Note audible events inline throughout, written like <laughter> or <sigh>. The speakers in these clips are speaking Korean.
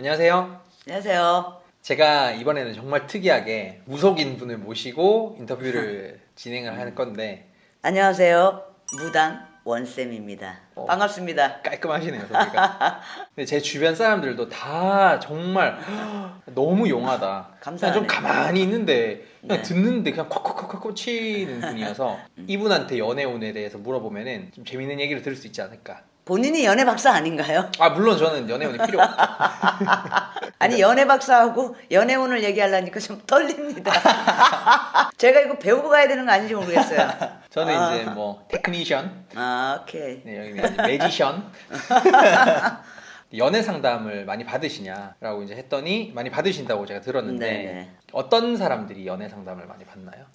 안녕하세요. 안녕하세요. 제가 이번에는 정말 특이하게 무속인 분을 모시고 인터뷰를 <laughs> 진행을 할 건데 안녕하세요. 무당 원쌤입니다. 어. 반갑습니다. 깔끔하시네요, <laughs> 소리가. 근데 제 주변 사람들도 다 정말 <gasps> 너무 용하다. 그냥 감사하네요. 좀 가만히 있는데 그냥 네. 듣는데 그냥 콱콱콱콱 꽂히는 <laughs> 분이어서 음. 이분한테 연애운에 대해서 물어보면은 좀 재밌는 얘기를 들을 수 있지 않을까. 본인이 연애 박사 아닌가요? 아 물론 저는 연애운이 필요 없죠. <laughs> 아니 연애 박사하고 연애운을 얘기하려니까 좀 떨립니다. <laughs> 제가 이거 배우고 가야 되는 거 아닌지 모르겠어요. 저는 아. 이제 뭐 테크니션, 아 오케이. 네, 여기는 이제 매지션. <laughs> 연애 상담을 많이 받으시냐라고 이제 했더니 많이 받으신다고 제가 들었는데 네네. 어떤 사람들이 연애 상담을 많이 받나요?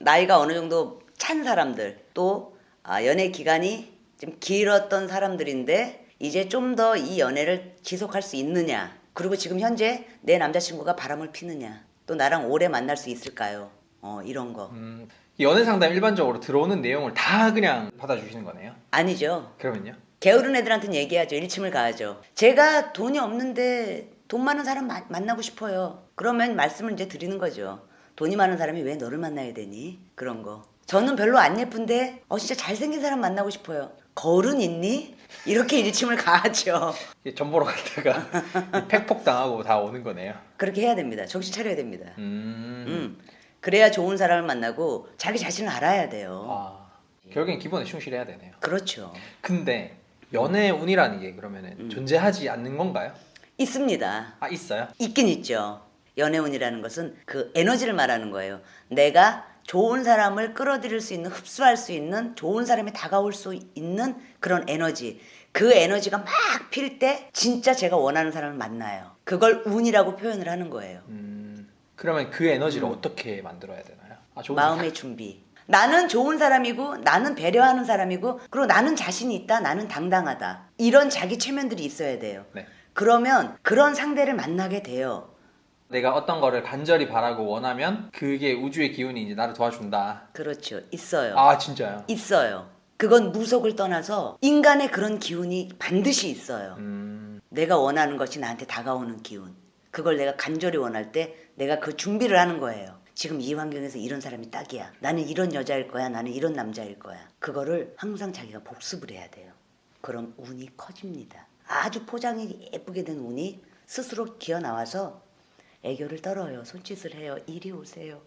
나이가 어느 정도 찬 사람들 또 아, 연애 기간이 좀 길었던 사람들인데 이제 좀 더 이 연애를 지속할 수 있느냐 그리고 지금 현재 내 남자친구가 바람을 피느냐 또 나랑 오래 만날 수 있을까요? 어 이런 거 음, 연애 상담 일반적으로 들어오는 내용을 다 그냥 받아주시는 거네요. 아니죠. 그러면요? 게으른 애들한테는 얘기하죠. 일침을 가하죠. 제가 돈이 없는데 돈 많은 사람 마- 만나고 싶어요. 그러면 말씀을 이제 드리는 거죠. 돈이 많은 사람이 왜 너를 만나야 되니? 그런 거. 저는 별로 안 예쁜데 어 진짜 잘생긴 사람 만나고 싶어요. 거울은 있니? 이렇게 일침을 가하죠. 이게 전 보러 갔다가 팩폭 당하고 다 오는 거네요. 그렇게 해야 됩니다. 정신 차려야 됩니다. 음, 음. 그래야 좋은 사람을 만나고 자기 자신을 알아야 돼요. 아, 결국엔 기본에 충실해야 되네요. 그렇죠. 근데 연애 운이라는 게 그러면은 음. 존재하지 않는 건가요? 있습니다. 아 있어요? 있긴 있죠. 연애 운이라는 것은 그 에너지를 말하는 거예요. 내가 좋은 사람을 끌어들일 수 있는, 흡수할 수 있는, 좋은 사람이 다가올 수 있는 그런 에너지. 그 에너지가 막 필 때 진짜 제가 원하는 사람을 만나요. 그걸 운이라고 표현을 하는 거예요. 음, 그러면 그 에너지를 어떻게 만들어야 되나요? 아, 마음의 준비. 나는 좋은 사람이고, 나는 배려하는 사람이고, 그리고 나는 자신이 있다, 나는 당당하다. 이런 자기 체면들이 있어야 돼요. 네. 그러면 그런 상대를 만나게 돼요. 내가 어떤 거를 간절히 바라고 원하면 그게 우주의 기운이 이제 나를 도와준다. 그렇죠. 있어요. 아 진짜요? 있어요. 그건 무속을 떠나서 인간의 그런 기운이 반드시 있어요. 음, 내가 원하는 것이 나한테 다가오는 기운. 그걸 내가 간절히 원할 때 내가 그 준비를 하는 거예요. 지금 이 환경에서 이런 사람이 딱이야. 나는 이런 여자일 거야. 나는 이런 남자일 거야. 그거를 항상 자기가 복습을 해야 돼요. 그럼 운이 커집니다. 아주 포장이 예쁘게 된 운이 스스로 기어 나와서 애교를 떨어요. 손짓을 해요. 이리 오세요.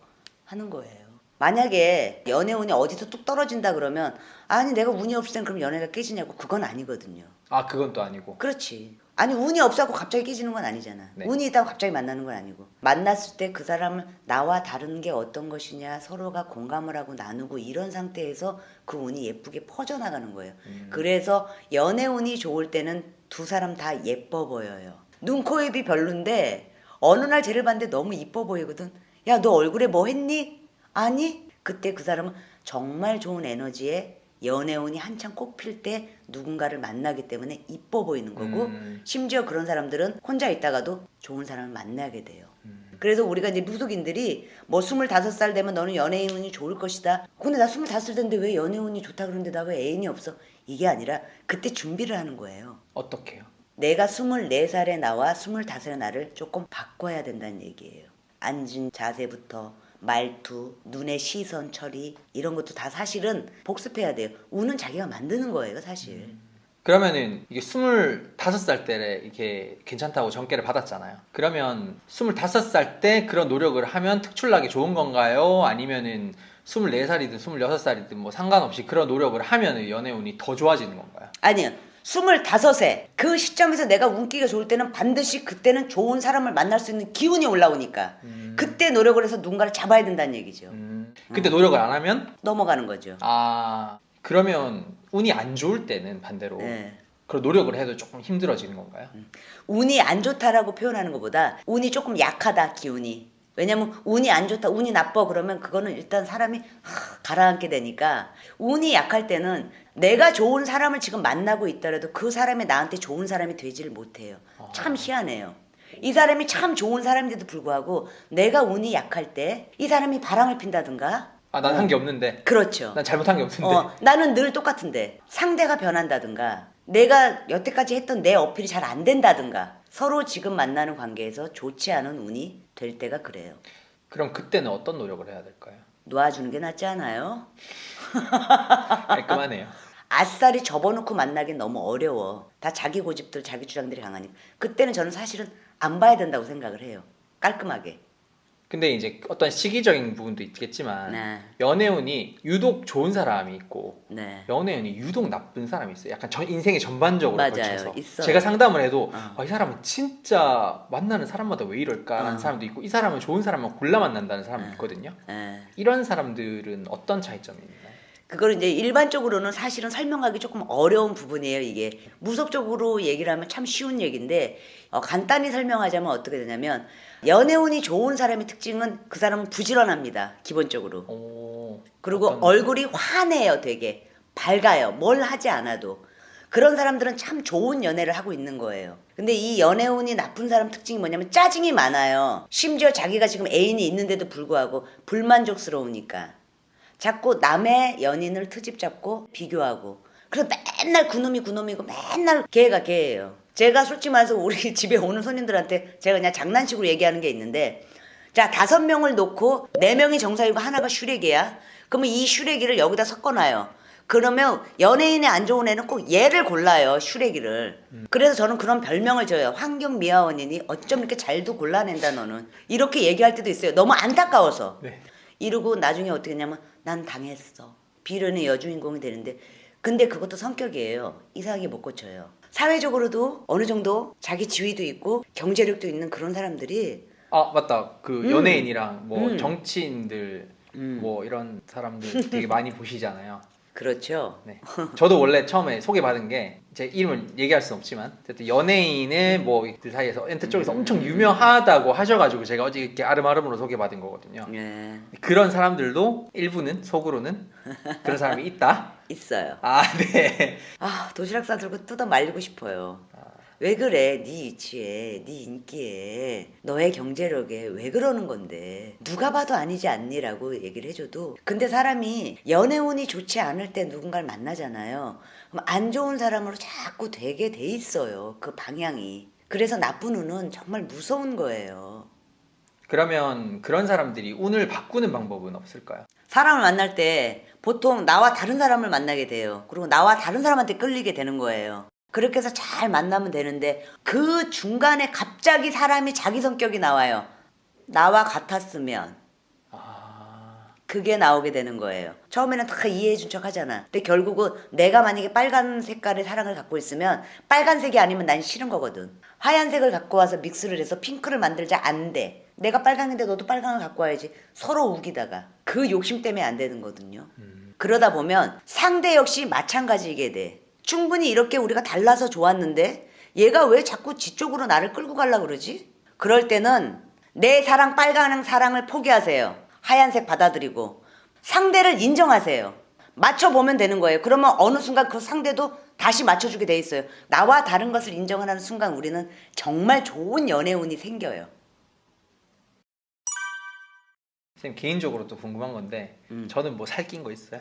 하는 거예요. 만약에 연애 운이 어디서 뚝 떨어진다 그러면 아니 내가 운이 없을 땐 그럼 연애가 깨지냐고 그건 아니거든요. 아 그건 또 아니고. 그렇지. 아니 운이 없어고 갑자기 깨지는 건 아니잖아. 네. 운이 있다고 갑자기 만나는 건 아니고 만났을 때 그 사람을 나와 다른 게 어떤 것이냐 서로가 공감을 하고 나누고 이런 상태에서 그 운이 예쁘게 퍼져나가는 거예요. 음. 그래서 연애 운이 좋을 때는 두 사람 다 예뻐 보여요. 눈, 코, 입이 별론데 어느 날 쟤를 봤는데 너무 이뻐 보이거든. 야 너 얼굴에 뭐 했니? 아니? 그때 그 사람은 정말 좋은 에너지에 연애운이 한창 꽃필 때 누군가를 만나기 때문에 이뻐 보이는 거고 음. 심지어 그런 사람들은 혼자 있다가도 좋은 사람을 만나게 돼요. 음. 그래서 우리가 이제 무속인들이 뭐 25살 되면 너는 연애운이 좋을 것이다. 근데 나 25살 됐는데 왜 연애운이 좋다 그러는데 나 왜 애인이 없어? 이게 아니라 그때 준비를 하는 거예요. 어떻게요? 내가 24살의 나와 25살의 나를 조금 바꿔야 된다는 얘기예요. 앉은 자세부터 말투, 눈의 시선 처리 이런 것도 다 사실은 복습해야 돼요. 운은 자기가 만드는 거예요, 사실. 그러면은 이게 25살 때 이렇게 괜찮다고 전개를 받았잖아요. 그러면 25살 때 그런 노력을 하면 특출나게 좋은 건가요? 아니면은 24살이든 26살이든 뭐 상관없이 그런 노력을 하면 연애운이 더 좋아지는 건가요? 아니요. 25세 그 시점에서 내가 운기가 좋을 때는 반드시 그때는 좋은 사람을 만날 수 있는 기운이 올라오니까 그때 노력을 해서 누군가를 잡아야 된다는 얘기죠. 음, 그때 노력을 안 하면 넘어가는 거죠. 아 그러면 운이 안 좋을 때는 반대로 네. 그런 노력을 해도 조금 힘들어지는 건가요? 운이 안 좋다라고 표현하는 것보다 운이 조금 약하다 기운이 왜냐면 운이 안 좋다 운이 나빠 그러면 그거는 일단 사람이 하, 가라앉게 되니까 운이 약할 때는 내가 좋은 사람을 지금 만나고 있더라도 그 사람이 나한테 좋은 사람이 되지를 못해요. 참 희한해요. 이 사람이 참 좋은 사람인데도 불구하고 내가 운이 약할 때 이 사람이 바람을 핀다든가? 아 난 한 게 없는데. 그렇죠. 난 잘못한 게 없는데. 어, 나는 늘 똑같은데 상대가 변한다든가 내가 여태까지 했던 내 어필이 잘 안 된다든가 서로 지금 만나는 관계에서 좋지 않은 운이 될 때가 그래요. 그럼 그때는 어떤 노력을 해야 될까요? 놓아주는 게 낫지 않아요? <laughs> 깔끔하네요. 아싸리 접어놓고 만나긴 너무 어려워. 다 자기 고집들, 자기 주장들이 강하니까. 그때는 저는 사실은 안 봐야 된다고 생각을 해요. 깔끔하게. 근데 이제 어떤 시기적인 부분도 있겠지만 네. 연애운이 유독 좋은 사람이 있고 네. 연애운이 유독 나쁜 사람이 있어요. 약간 전 인생의 전반적으로 맞아요. 걸쳐서 있어요. 제가 상담을 해도 어. 아, 이 사람은 진짜 만나는 사람마다 왜 이럴까라는 어. 사람도 있고 이 사람은 좋은 사람만 골라 만난다는 사람도 어. 있거든요. 예. 이런 사람들은 어떤 차이점이 있나요? 그걸 이제 일반적으로는 사실은 설명하기 조금 어려운 부분이에요, 이게. 무속적으로 얘기를 하면 참 쉬운 얘기인데, 어, 간단히 설명하자면 어떻게 되냐면, 연애운이 좋은 사람의 특징은 그 사람은 부지런합니다, 기본적으로. 오, 그리고 어떤- 얼굴이 환해요, 되게. 밝아요. 뭘 하지 않아도. 그런 사람들은 참 좋은 연애를 하고 있는 거예요. 근데 이 연애운이 나쁜 사람 특징이 뭐냐면 짜증이 많아요. 심지어 자기가 지금 애인이 있는데도 불구하고 불만족스러우니까. 자꾸 남의 연인을 트집 잡고 비교하고. 그래서 맨날 그놈이 그놈이고 맨날 걔가 걔예요. 제가 솔직히 말해서 우리 <laughs> 집에 오는 손님들한테 제가 그냥 장난식으로 얘기하는 게 있는데 자 다섯 명을 놓고 네 명이 정상이고 하나가 슈렉이야. 그러면 이 슈렉이를 여기다 섞어놔요. 그러면 연예인의 안 좋은 애는 꼭 얘를 골라요 슈렉이를. 그래서 저는 그런 별명을 줘요. 환경 미화원이니 어쩜 이렇게 잘도 골라낸다 너는. 이렇게 얘기할 때도 있어요. 너무 안타까워서. 네. 이러고 나중에 어떻게 했냐면 난 당했어. 비련의 여주인공이 되는데 근데 그것도 성격이에요. 이상하게 못 고쳐요. 사회적으로도 어느 정도 자기 지위도 있고 경제력도 있는 그런 사람들이 아 맞다. 그 음. 연예인이랑 뭐 음. 정치인들 음. 뭐 이런 사람들 되게 많이 보시잖아요. 그렇죠. 네. <laughs> 저도 원래 처음에 소개받은 게 제 이름을 얘기할 수는 없지만 어쨌든 연예인의 뭐그 사이에서 엔터 쪽에서 음. 엄청 유명하다고 하셔가지고 제가 어제 이렇게 아름아름으로 소개받은 거거든요. 예. 그런 사람들도 일부는 속으로는 그런 사람이 있다. <laughs> 있어요. 아 네. 아 도시락 싸들고 뜯어 말리고 싶어요. 왜 그래? 네 위치에, 네 인기에, 너의 경제력에 왜 그러는 건데? 누가 봐도 아니지 않니라고 얘기를 해줘도. 근데 사람이 연애운이 좋지 않을 때 누군가를 만나잖아요. 그럼 안 좋은 사람으로 자꾸 되게 돼 있어요. 그 방향이. 그래서 나쁜 운은 정말 무서운 거예요. 그러면 그런 사람들이 운을 바꾸는 방법은 없을까요? 사람을 만날 때 보통 나와 다른 사람을 만나게 돼요. 그리고 나와 다른 사람한테 끌리게 되는 거예요. 그렇게 해서 잘 만나면 되는데 그 중간에 갑자기 사람이 자기 성격이 나와요. 나와 같았으면 아 그게 나오게 되는 거예요. 처음에는 다 이해해 준 척 하잖아. 근데 결국은 내가 만약에 빨간 색깔의 사랑을 갖고 있으면 빨간색이 아니면 난 싫은 거거든. 하얀색을 갖고 와서 믹스를 해서 핑크를 만들자 안 돼. 내가 빨강인데 너도 빨강을 갖고 와야지. 서로 우기다가 그 욕심 때문에 안 되는 거거든요. 그러다 보면 상대 역시 마찬가지이게 돼. 충분히 이렇게 우리가 달라서 좋았는데 얘가 왜 자꾸 지 쪽으로 나를 끌고 가려 그러지? 그럴 때는 내 사랑 빨간 사랑을 포기하세요. 하얀색 받아들이고 상대를 인정하세요. 맞춰보면 되는 거예요. 그러면 어느 순간 그 상대도 다시 맞춰주게 돼 있어요. 나와 다른 것을 인정하는 순간 우리는 정말 좋은 연애운이 생겨요. 선생님 개인적으로 또 궁금한 건데 음. 저는 뭐 살낀 거 있어요?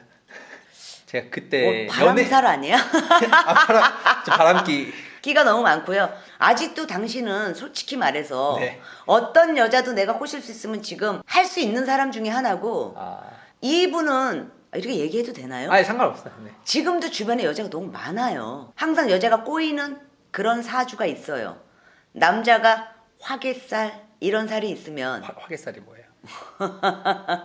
제가 그때 뭐 바람살 아니야? <laughs> 아, 바람, 저 바람기 끼가 너무 많고요. 아직도 당신은 솔직히 말해서 네. 어떤 여자도 내가 꼬실 수 있으면 지금 할 수 있는 사람 중에 하나고 아, 이분은 이렇게 얘기해도 되나요? 아니 상관없어요. 네. 지금도 주변에 여자가 너무 많아요. 항상 여자가 꼬이는 그런 사주가 있어요. 남자가 화개살 이런 살이 있으면 화, 화개살이 뭐예요?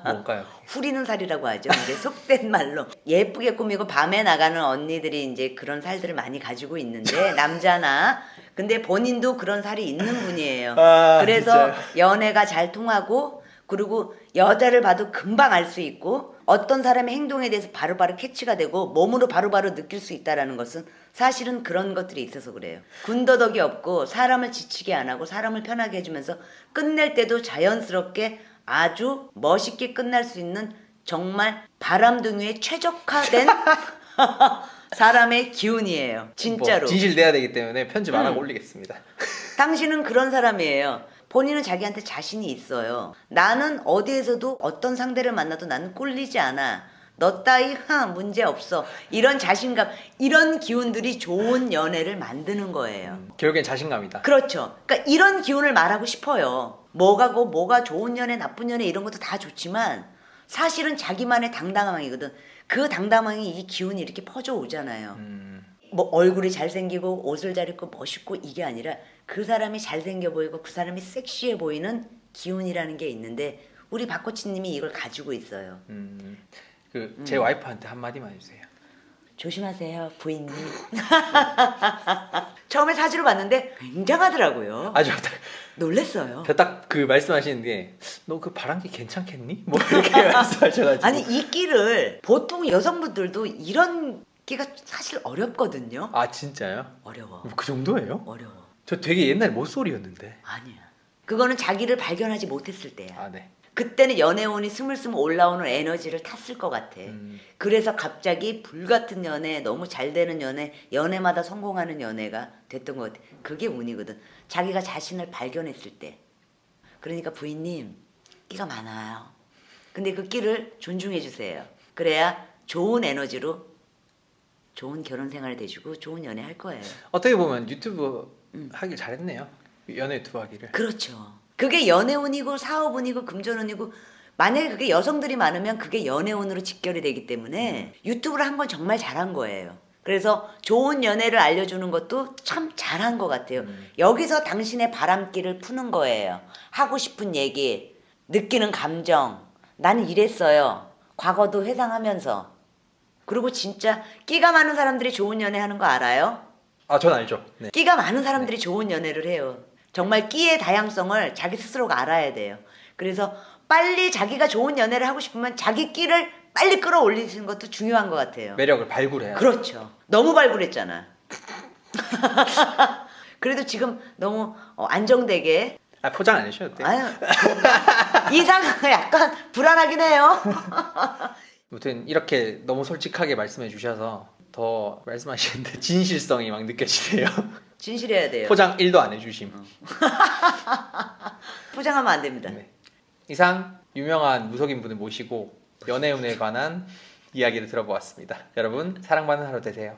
뭔가요? 후리는 살이라고 하죠. 이제 속된 말로 예쁘게 꾸미고 밤에 나가는 언니들이 이제 그런 살들을 많이 가지고 있는데 <laughs> 남자나 근데 본인도 그런 살이 있는 분이에요. 아, 그래서 진짜요? 연애가 잘 통하고 그리고 여자를 봐도 금방 알 수 있고 어떤 사람의 행동에 대해서 바로바로 캐치가 되고 몸으로 바로 바로 느낄 수 있다라는 것은 사실은 그런 것들이 있어서 그래요. 군더더기 없고 사람을 지치게 안 하고 사람을 편하게 해주면서 끝낼 때도 자연스럽게 아주 멋있게 끝날 수 있는 정말 바람둥이에 최적화된 <laughs> 사람의 기운이에요. 진짜로. 뭐 진실돼야 되기 때문에 편집 안 하고 음. 올리겠습니다. <laughs> 당신은 그런 사람이에요. 본인은 자기한테 자신이 있어요. 나는 어디에서도 어떤 상대를 만나도 나는 꼴리지 않아. 너 따위 하 문제 없어. 이런 자신감, 이런 기운들이 좋은 연애를 만드는 거예요. 결국엔 자신감이다. 그렇죠. 그러니까 이런 기운을 말하고 싶어요. 뭐가고 뭐가 좋은 연애, 나쁜 연애 이런 것도 다 좋지만 사실은 자기만의 당당함이거든. 그 당당함이 이 기운이 이렇게 퍼져 오잖아요. 음, 뭐 얼굴이 잘생기고 옷을 잘 입고 멋있고 이게 아니라 그 사람이 잘생겨 보이고 그 사람이 섹시해 보이는 기운이라는 게 있는데 우리 박코치님이 이걸 가지고 있어요. 음, 그제 와이프한테 한 마디만 해주세요. 조심하세요, 부인님. <laughs> 처음에 사진을 봤는데 굉장하더라고요. 아주 놀랬어요. 딱 그 말씀하시는 게 너 그 바람기 괜찮겠니? 뭐 이렇게 <laughs> 말씀하셔가지고 아니 이 끼를 보통 여성분들도 이런 끼가 사실 어렵거든요. 아 진짜요? 어려워. 뭐그 정도예요? 어려워. 저 되게 옛날 모쏠이었는데. 아니야. 그거는 자기를 발견하지 못했을 때야. 아 네. 그때는 연애운이 스물스물 올라오는 에너지를 탔을 것 같아. 음, 그래서 갑자기 불같은 연애, 너무 잘 되는 연애, 연애마다 성공하는 연애가 됐던 것 같아. 그게 운이거든. 자기가 자신을 발견했을 때. 그러니까 부인님, 끼가 많아요. 근데 그 끼를 존중해 주세요. 그래야 좋은 에너지로 좋은 결혼 생활 되시고 좋은 연애 할 거예요. 어떻게 보면 유튜브 음. 하길 잘했네요. 연애 유튜브 하기를. 그렇죠. 그게 연애운이고 사업운이고 금전운이고 만약에 그게 여성들이 많으면 그게 연애운으로 직결이 되기 때문에 유튜브를 한 건 정말 잘한 거예요. 그래서 좋은 연애를 알려주는 것도 참 잘한 것 같아요. 음. 여기서 당신의 바람기를 푸는 거예요. 하고 싶은 얘기, 느끼는 감정. 나는 이랬어요. 과거도 회상하면서. 그리고 진짜 끼가 많은 사람들이 좋은 연애 하는 거 알아요? 아 전 알죠. 네. 끼가 많은 사람들이 좋은 연애를 해요. 정말 끼의 다양성을 자기 스스로가 알아야 돼요. 그래서 빨리 자기가 좋은 연애를 하고 싶으면 자기 끼를 빨리 끌어올리는 것도 중요한 것 같아요. 매력을 발굴해야. 그렇죠. 너무 발굴했잖아. <laughs> 그래도 지금 너무 어, 안정되게 아 포장 안 해주셔도 돼요. 아유 이상 약간 불안하긴 해요. <laughs> 아무튼 이렇게 너무 솔직하게 말씀해 주셔서 더 말씀하시는데 진실성이 막 느껴지네요. 진실해야 돼요. 포장 1도 안 해주심. <laughs> 포장하면 안 됩니다. 네. 이상 유명한 무속인 분을 모시고 연애운에 관한 이야기를 들어보았습니다. 여러분 사랑받는 하루 되세요.